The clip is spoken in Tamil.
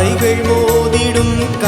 அலைகள் ஓதிடும் க